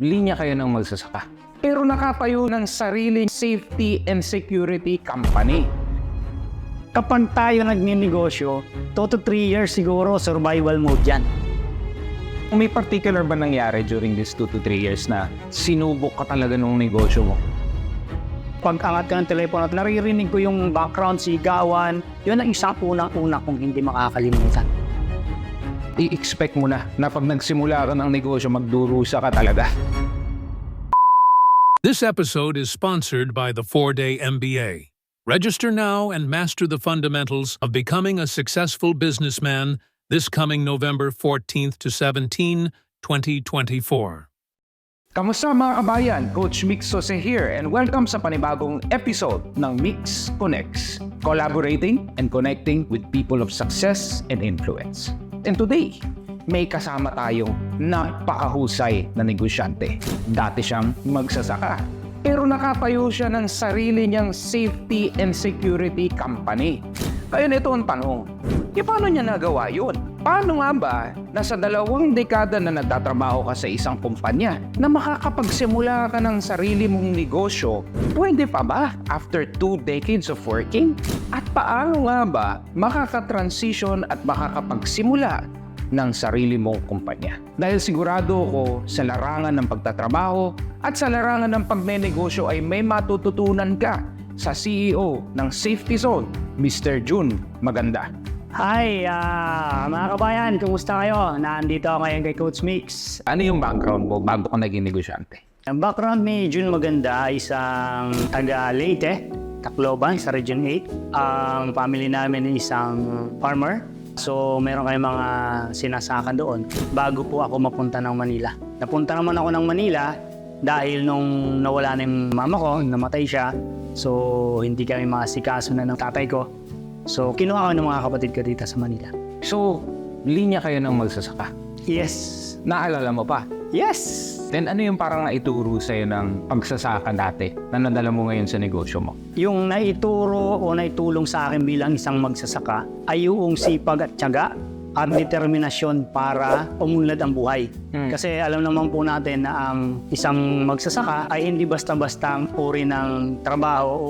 linya kayo ng magsasaka. Pero nakatayo ng sariling safety and security company. Kapag tayo nagninegosyo, 2 to 3 years siguro survival mode yan. May particular ba nangyari during this 2 to 3 years na sinubok ka talaga ng negosyo mo? Pag angat ka ng telepono at naririnig ko yung background sigawan, yun ang isang unang-una kong hindi makakalimutan. I-expect mo na na pag nagsimula ka ng negosyo, magdurusa ka talaga. This episode is sponsored by the 4 Day MBA. Register now and master the fundamentals of becoming a successful businessman this coming November 14th to 17, 2024. Kamusta mga kabayan? Coach Mix Jose here and welcome sa panibagong episode ng Mix Connects, collaborating and connecting with people of success and influence. And today, may kasama tayong napakahusay na negosyante. Dati siyang magsasaka. Pero nakatayo siya ng sarili niyang safety and security company. Kaya nito ang tanong, e paano niya nagawa yun? Paano nga ba na sa dalawang dekada na nagtatrabaho ka sa isang kumpanya na makakapagsimula ka ng sarili mong negosyo, pwede pa ba after two decades of working? Paano nga ba makakatransition at makakapagsimula ng sarili mong kumpanya. Dahil sigurado ko sa larangan ng pagtatrabaho at sa larangan ng pagnenegosyo ay may matututunan ka sa CEO ng Safety Zone, Mr. Jun Maganda. Hi, ah, mga kabayan, kumusta kayo? Nandito ako ngayon kay Coach Mix. Ano yung background mo bago ka naging negosyante? Ang background ni Jun Maganda ay isang taga Leyte, Tacloban, sa Region 8. Ang family namin ay isang farmer. So, meron kayong mga sinasaka doon bago po ako mapunta ng Manila. Napunta naman ako ng Manila dahil nung nawala na yung mama ko, namatay siya. So, hindi kami makasikaso na ng tatay ko. So, kinuha ko ng mga kapatid ko dito sa Manila. So, linya kayo ng magsasaka. Yes! Naalala mo pa? Yes! Then ano yung parang naituro sa'yo ng pagsasaka dati na nadala mo ngayon sa negosyo mo? Yung naituro o naitulong sa akin bilang isang magsasaka ay yung sipag at tiyaga at determinasyon para umunlad ang buhay. Hmm. Kasi alam naman po natin na ang isang magsasaka ay hindi basta-basta ang uri ng trabaho o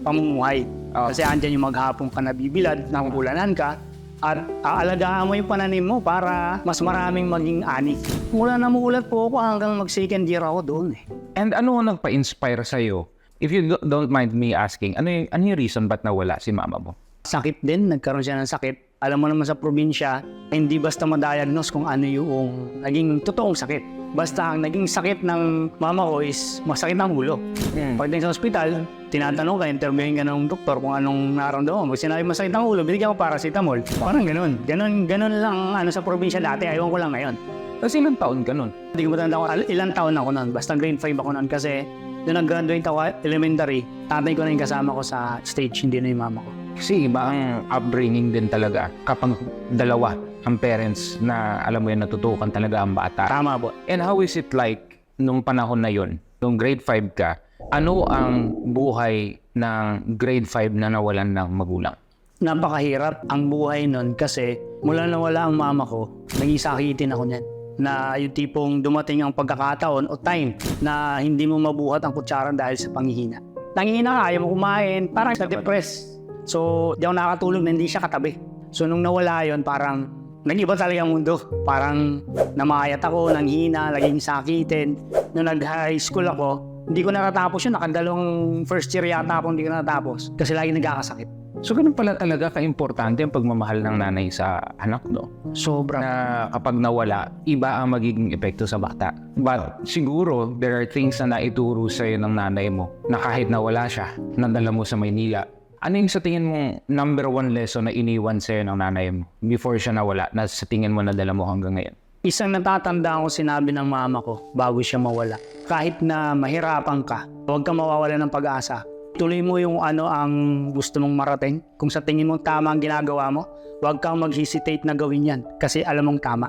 pamumuhay. Oh. Kasi andyan yung maghapong ka nabibilad, nangulanan ka, at aalagaan mo yung pananim mo para mas maraming maging ani. Mula na muulat po ako hanggang mag second year ako doon eh. And ano ang nagpa-inspire sa'yo? If you do- don't mind me asking, ano yung, ano yung reason ba't nawala si mama mo? sakit din, nagkaroon siya ng sakit. Alam mo naman sa probinsya, hindi basta ma-diagnose kung ano yung naging totoong sakit. Basta ang naging sakit ng mama ko is masakit ng ulo. Hmm. Pagdating sa ospital, tinatanong ka, interviewin ka ng doktor kung anong naramdaman mo. Sinabi masakit ng ulo, binigyan ko paracetamol. Parang ganun. Ganun, ganun lang ano sa probinsya dati. Ayaw ko lang ngayon. Tapos ilang taon ka nun? Hindi ko matanda ko al- ilang taon ako noon. Basta grade 5 ako noon kasi nung nag-graduate ako elementary, tatay ko na yung kasama ko sa stage, hindi na yung mama ko. Kasi iba ang upbringing din talaga kapag dalawa ang parents na alam mo yun natutukan talaga ang bata. Tama po. And how is it like nung panahon na yun, nung grade 5 ka, ano ang buhay ng grade 5 na nawalan ng magulang? napakahirap ang buhay nun kasi mula na wala ang mama ko, naging sakitin ako niyan. Na yung tipong dumating ang pagkakataon o time na hindi mo mabuhat ang kutsara dahil sa panghihina. Nangihina ka, ayaw mo kumain, parang sa depress. So, di ako nakatulog na hindi siya katabi. So, nung nawala yon parang nag-iba talaga ang mundo. Parang namayat ako, nanghina, naging sakitin. Nung nag-high school ako, hindi ko nakatapos yun. Nakadalawang first year yata ako hindi ko nakatapos. Kasi lagi nagkakasakit. So ganun pala talaga ka-importante ang pagmamahal ng nanay sa anak, no? Sobra. Na kapag nawala, iba ang magiging epekto sa bata. But siguro, there are things na naituro sa'yo ng nanay mo na kahit nawala siya, nadala mo sa Maynila. Ano yung sa tingin mong number one lesson na iniwan sa'yo ng nanay mo before siya nawala na sa tingin mo nadala mo hanggang ngayon? Isang natatanda ko sinabi ng mama ko bago siya mawala. Kahit na mahirapan ka, huwag kang mawawala ng pag-asa. Tuloy mo yung ano ang gusto mong marating. Kung sa tingin mo tama ang ginagawa mo, huwag kang mag-hesitate na gawin yan kasi alam mong tama.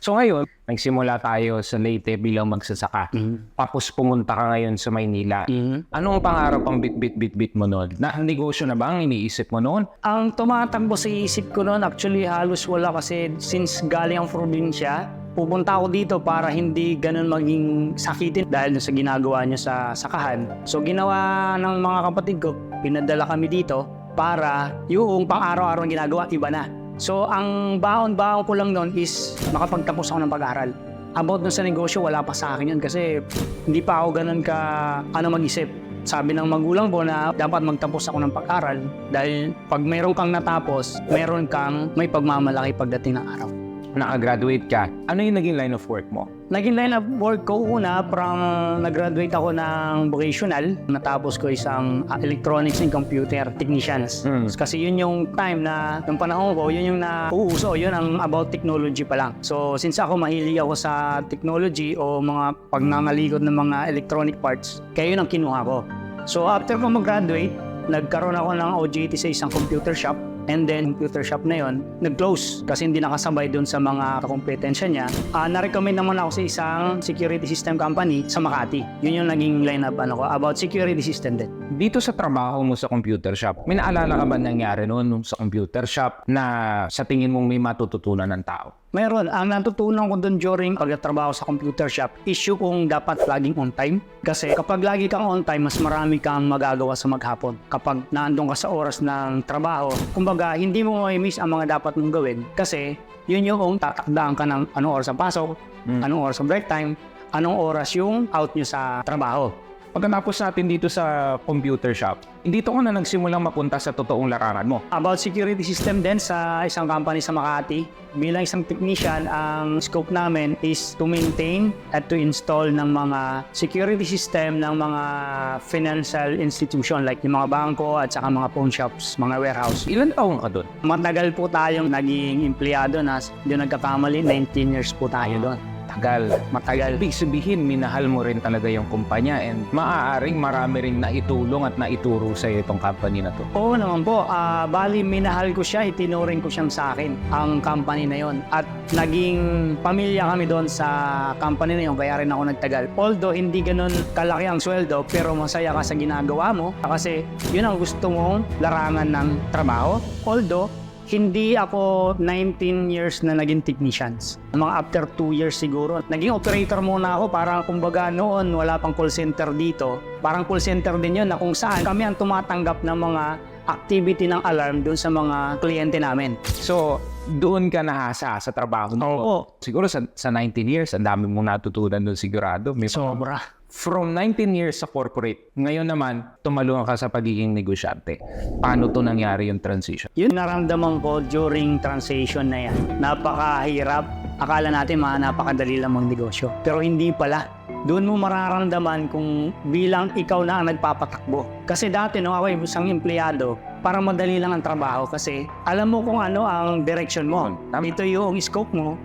So ngayon, nagsimula tayo sa Leyte bilang magsasaka. Tapos pumunta ka ngayon sa Maynila. Anong pangarap ang bit-bit-bit-bit mo noon? Na negosyo na ba ang iniisip mo noon? Ang tumatakbo sa isip ko noon, actually halos wala kasi since galing ang probinsya, pupunta ako dito para hindi ganun maging sakitin dahil sa ginagawa niya sa sakahan. So ginawa ng mga kapatid ko, pinadala kami dito para yung pang-araw-araw na ginagawa, iba na. So ang baon-baon ko lang noon is makapagtapos ako ng pag-aaral. About dun sa negosyo, wala pa sa akin yun kasi hindi pa ako ganun ka ano mag-isip. Sabi ng magulang ko na dapat magtapos ako ng pag-aral dahil pag mayroon kang natapos, mayroon kang may pagmamalaki pagdating ng araw. Nakagraduate ka. Ano yung naging line of work mo? Naging line of work ko una, from nag-graduate ako ng vocational. Natapos ko isang uh, electronics and computer technicians. Mm. Kasi yun yung time na, yung panahon ko, yun yung nauuso, yun ang about technology pa lang. So, since ako mahilig ako sa technology o mga pagnangalikod ng mga electronic parts, kaya yun ang kinuha ko. So, after ko mag-graduate, nagkaroon ako ng OJT sa isang computer shop And then, computer shop na yon nag-close kasi hindi nakasabay dun sa mga kompetensya niya. Ah, na-recommend naman ako sa isang security system company sa Makati. Yun yung naging lineup ano ko, about security system din. Dito sa trabaho mo sa computer shop, may naalala ka ba nangyari noon nung sa computer shop na sa tingin mong may matututunan ng tao? Meron, ang natutunan ko doon during pagtatrabaho sa computer shop, issue kung dapat laging on time. Kasi kapag lagi kang on time, mas marami kang magagawa sa maghapon. Kapag naandun ka sa oras ng trabaho, kumbaga, hindi mo may miss ang mga dapat mong gawin. Kasi yun yung tatakdaan ka ng anong oras ang pasok, Mm. anong oras ang break time, anong oras yung out nyo sa trabaho. Pagkatapos natin dito sa computer shop, dito ka na nagsimulang mapunta sa totoong larangan mo. About security system din sa isang company sa Makati. Bilang isang technician, ang scope namin is to maintain at to install ng mga security system ng mga financial institution like yung mga bangko at saka mga pawn shops, mga warehouse. Ilan taong ka doon? Matagal po tayong naging empleyado na yung nagkakamali, 19 years po tayo doon. Tagal. Matagal. Ibig sabihin, minahal mo rin talaga yung kumpanya and maaaring marami rin naitulong at naituro sa itong company na to. Oo naman po. Ah, bali, minahal ko siya, itinuring ko siyang sa akin, ang company na yon. At naging pamilya kami doon sa company na yon, kaya rin ako nagtagal. Although, hindi ganun kalaki ang sweldo, pero masaya ka sa ginagawa mo. Kasi yun ang gusto mong larangan ng trabaho. Although, hindi ako 19 years na naging technicians. Mga after 2 years siguro. Naging operator muna ako. Parang kumbaga noon wala pang call center dito. Parang call center din yun na kung saan kami ang tumatanggap ng mga activity ng alarm doon sa mga kliyente namin. So, doon ka nahasa sa trabaho mo. Oo. Siguro sa, sa 19 years, ang dami mong natutunan doon sigurado. May Sobra. From 19 years sa corporate, ngayon naman, tumalungan ka sa pagiging negosyante. Paano to nangyari yung transition? Yun naramdaman ko during transition na yan. Napakahirap. Akala natin mga napakadali lang magnegosyo. Pero hindi pala. Doon mo mararamdaman kung bilang ikaw na ang nagpapatakbo. Kasi dati nung ako isang empleyado, parang madali lang ang trabaho kasi alam mo kung ano ang direction mo. Tama. Ito yung scope mo,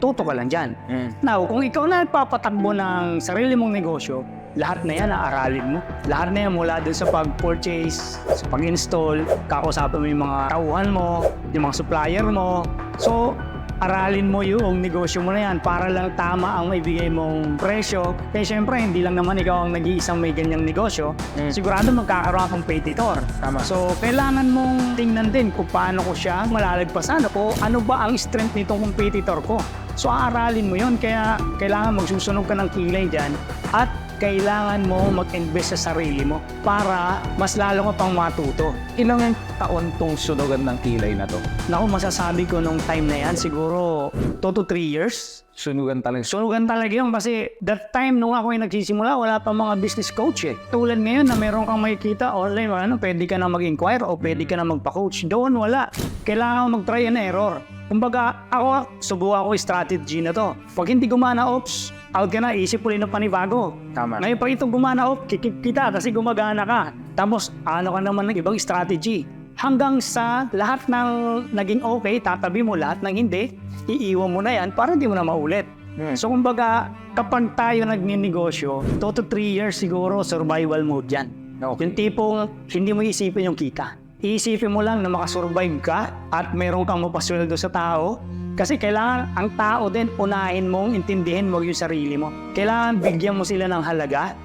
tuto ka lang dyan. Mm. Now, kung ikaw na nagpapatakbo ng sarili mong negosyo, lahat na yan aaralin mo. Lahat na yan mula dun sa pag-purchase, sa pag-install, kakausapin mo yung mga tauhan mo, yung mga supplier mo. So, aralin mo yung negosyo mo na yan para lang tama ang maibigay mong presyo. Kaya syempre, hindi lang naman ikaw ang nag-iisang may ganyang negosyo. Mm. Sigurado magkakaroon kang competitor. Tama. So, kailangan mong tingnan din kung paano ko siya malalagpasan o ano ba ang strength nitong competitor ko. So, aaralin mo yon Kaya kailangan magsusunog ka ng kilay dyan at kailangan mo mag-invest sa sarili mo para mas lalo ka pang matuto. Ilang taon tong sunugan ng kilay na to? Naku, masasabi ko nung time na yan, siguro 2 to 3 years. Sunugan talaga. Sunugan talaga yun kasi that time nung ako ay nagsisimula, wala pa mga business coach eh. Tulad ngayon na meron kang makikita online, ano, pwede ka na mag-inquire o pwede ka na magpa-coach. Doon wala. Kailangan mag-try and error. Kumbaga, ako, subukan ko yung strategy na to. Pag hindi gumana, ops, out ka na, isip ulit ng panibago. Tama. Ngayon pag ito gumana, op, kikip kita kasi gumagana ka. Tapos, ano ka naman ng ibang strategy. Hanggang sa lahat ng naging okay, tatabi mo lahat ng hindi, iiwan mo na yan para hindi mo na maulit. Hmm. So kumbaga, kapag tayo nagninegosyo, 2 to 3 years siguro survival mode yan. Okay. Yung tipong hindi mo isipin yung kita. Iisipin mo lang na makasurvive ka at meron kang mapasweldo sa tao. Kasi kailangan ang tao din unahin mong intindihin mo yung sarili mo. Kailangan bigyan mo sila ng halaga.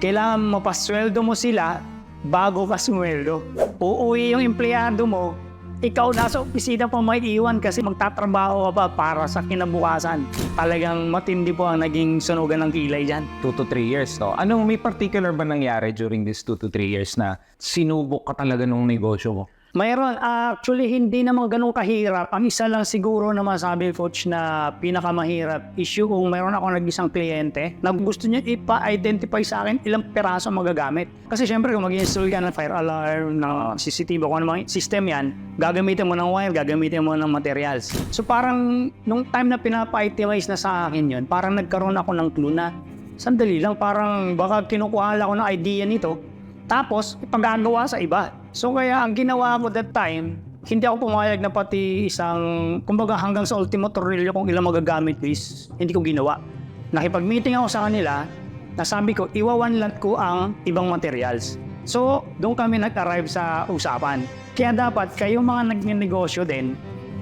Kailangan mapasweldo mo sila bago ka sumweldo. Uuwi yung empleyado mo, ikaw nasa opisina pa may iwan kasi magtatrabaho ka pa para sa kinabukasan. Talagang matindi po ang naging sunugan ng kilay dyan. 2 to 3 years, no? Anong may particular ba nangyari during this 2 to 3 years na sinubok ka talaga nung negosyo mo? Mayroon, actually hindi naman ganun kahirap. Ang isa lang siguro na masabi coach na pinakamahirap issue kung mayroon ako nag-isang kliyente na gusto niya ipa-identify sa akin ilang peraso magagamit. Kasi syempre kung mag-install ka ng fire alarm, ng CCTV, kung mga system yan, gagamitin mo ng wire, gagamitin mo ng materials. So parang nung time na pinapa-itemize na sa akin yun, parang nagkaroon ako ng clue na sandali lang, parang baka kinukuha lang ako ng idea nito, tapos ipagagawa sa iba. So kaya ang ginawa ko that time, hindi ako pumayag na pati isang, kumbaga hanggang sa ultimo tornilyo kung ilang magagamit is, hindi ko ginawa. Nakipag-meeting ako sa kanila, nasabi ko, iwawanlat ko ang ibang materials. So, doon kami nag-arrive sa usapan. Kaya dapat kayong mga nagnegosyo din,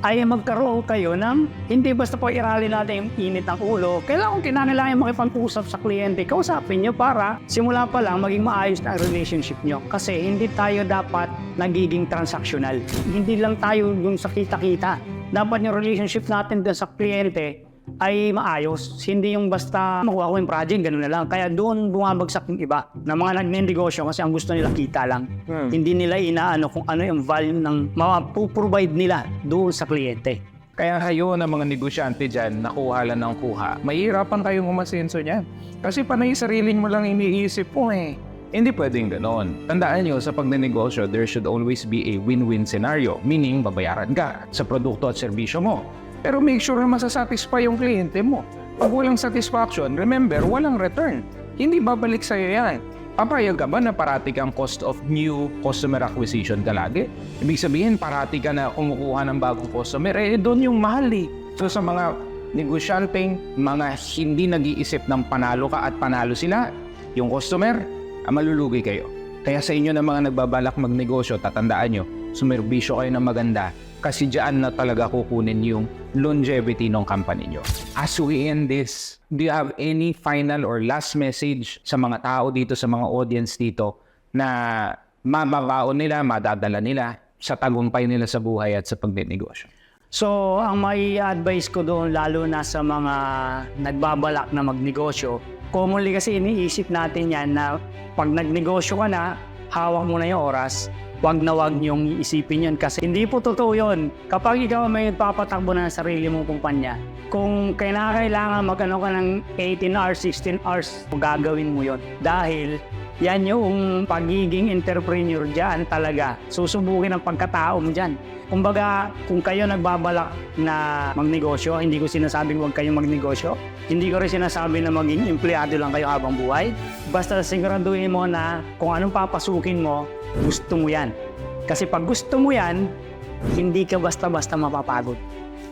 ay magkaroon kayo ng hindi basta po irali natin yung init ng ulo. Kailangan kung kinanailangan makipag-usap sa kliyente, kausapin nyo para simula pa lang maging maayos na relationship nyo. Kasi hindi tayo dapat nagiging transactional. Hindi lang tayo yung sa kita-kita. Dapat yung relationship natin dun sa kliyente ay maayos. Hindi yung basta makuha ko yung project, gano'n na lang. Kaya doon bumabagsak yung iba na mga nagnenegosyo kasi ang gusto nila kita lang. Hmm. Hindi nila inaano kung ano yung value ng mapuprovide nila doon sa kliyente. Kaya kayo na mga negosyante dyan, nakuha lang ng kuha, mahirapan kayong umasenso niyan. Kasi panay sariling mo lang iniisip mo eh. Hindi pwedeng ganon. Tandaan nyo, sa pagnenegosyo, there should always be a win-win scenario. Meaning, babayaran ka sa produkto at serbisyo mo. Pero make sure na masasatisfy yung kliyente mo. Pag walang satisfaction, remember, walang return. Hindi babalik sa'yo yan. Papayag ka ba na parati kang cost of new customer acquisition ka lagi? Ibig sabihin, parati ka na kumukuha ng bagong customer, eh doon yung mahal eh. So sa mga negosyanteng, mga hindi nag-iisip ng panalo ka at panalo sila, yung customer, ah, malulugi kayo. Kaya sa inyo na mga nagbabalak magnegosyo, tatandaan nyo, sumerbisyo kayo ng maganda kasi diyan na talaga kukunin yung longevity ng company nyo. As we end this, do you have any final or last message sa mga tao dito, sa mga audience dito na mababaon nila, madadala nila sa tagumpay nila sa buhay at sa pagnenegosyo? So, ang may advice ko doon, lalo na sa mga nagbabalak na magnegosyo, commonly kasi iniisip natin yan na pag nagnegosyo ka na, hawak mo na yung oras, wag na wag niyong iisipin yun kasi hindi po totoo yun. Kapag ikaw may papatakbo na ng sarili mong kumpanya, kung kailangan magano ka ng 18 hours, 16 hours, gagawin mo yon Dahil yan yung pagiging entrepreneur dyan talaga. Susubukin ang pagkatao mo dyan. Kumbaga, kung kayo nagbabalak na magnegosyo, hindi ko sinasabing huwag kayong magnegosyo. Hindi ko rin sinasabi na maging empleyado lang kayo habang buhay. Basta siguraduhin mo na kung anong papasukin mo, gusto mo yan. Kasi pag gusto mo yan, hindi ka basta-basta mapapagod.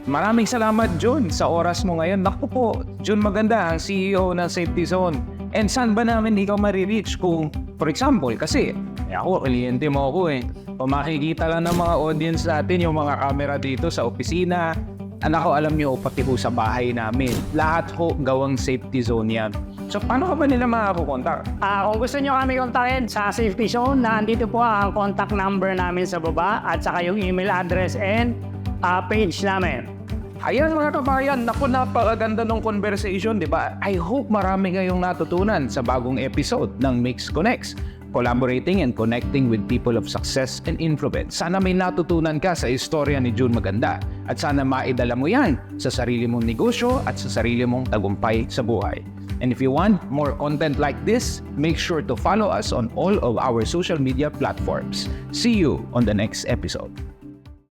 Maraming salamat, Jun, sa oras mo ngayon. Naku po, Jun Maganda, ang CEO ng Safety Zone. And saan ba namin ikaw marireach kung, for example, kasi eh, ako, kliyente mo ako eh. Kung makikita lang ng mga audience natin yung mga camera dito sa opisina, anak ko alam nyo, pati ho sa bahay namin. Lahat ho gawang safety zone yan. So, paano ka ba nila makakakontak? Ah, kung gusto nyo kami kontakin sa Safety Zone, nandito po ang contact number namin sa baba at saka yung email address and ah, page namin. Ayan mga kabayan, naku napakaganda ng conversation, di ba? I hope marami kayong natutunan sa bagong episode ng Mix Connects. Collaborating and connecting with people of success and influence. Sana may natutunan ka sa istorya ni June Maganda at sana maidala mo yan sa sarili mong negosyo at sa sarili mong tagumpay sa buhay. And if you want more content like this, make sure to follow us on all of our social media platforms. See you on the next episode.